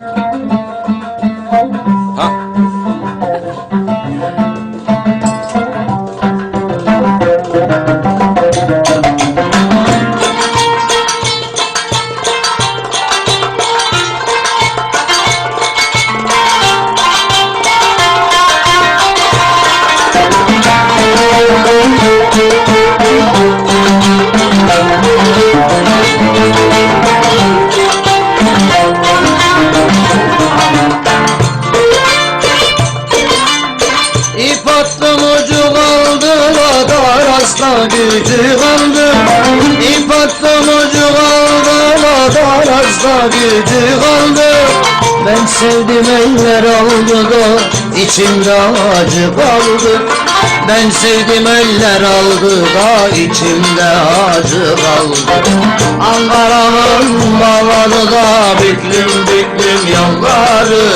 啊。İp attım ucu kaldı Kadar asla gücü kaldı. İp attım ucu kaldı Kadar asla gücü kaldı. Ben sevdim eller aldı da içimde acı kaldı. Ben sevdim eller aldı da içimde acı kaldı. Ankara'nın bağları da büklüm büklüm yolları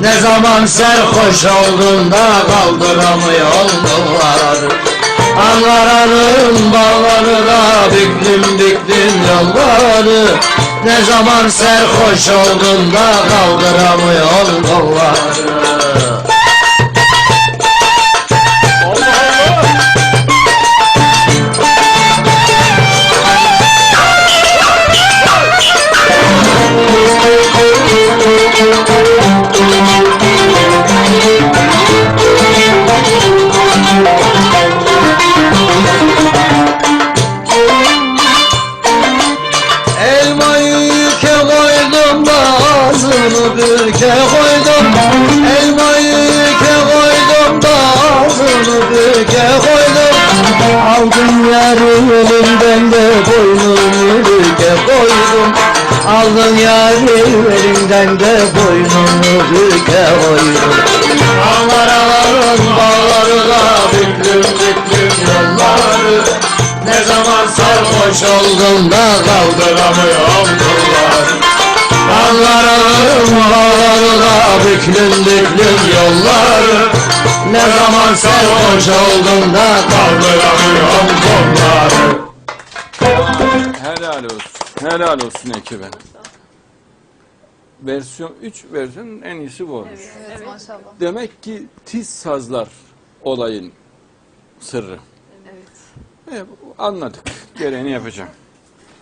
ne zaman serhoş olduğunda kaldıramıyor duvarı Ankara'nın bağları da büklüm büklüm yolları. Ne zaman serhoş olduğunda kaldıramıyor duvarı ağzını bürke koydum Elmayı yüke koydum da ağzını bürke koydum. Aldım yarı elimden de boynumu bürke koydum. Aldın yarı elimden de boynumu bürke koydum. Ankara'ların bağları da büklüm büklüm yolları. Ne zaman sarhoş oldum da kaldıramıyorum yollar Anlarım bağları da büklüm büklüm yollar Ne zaman sarhoş oldum da kaldıramıyorum yollar Helal olsun. Helal olsun ekibe. Versiyon 3 versiyonun en iyisi bu olmuş. Evet maşallah. Demek ki tiz sazlar olayın sırrı. Evet. Anladık. Gereğini yapacağım.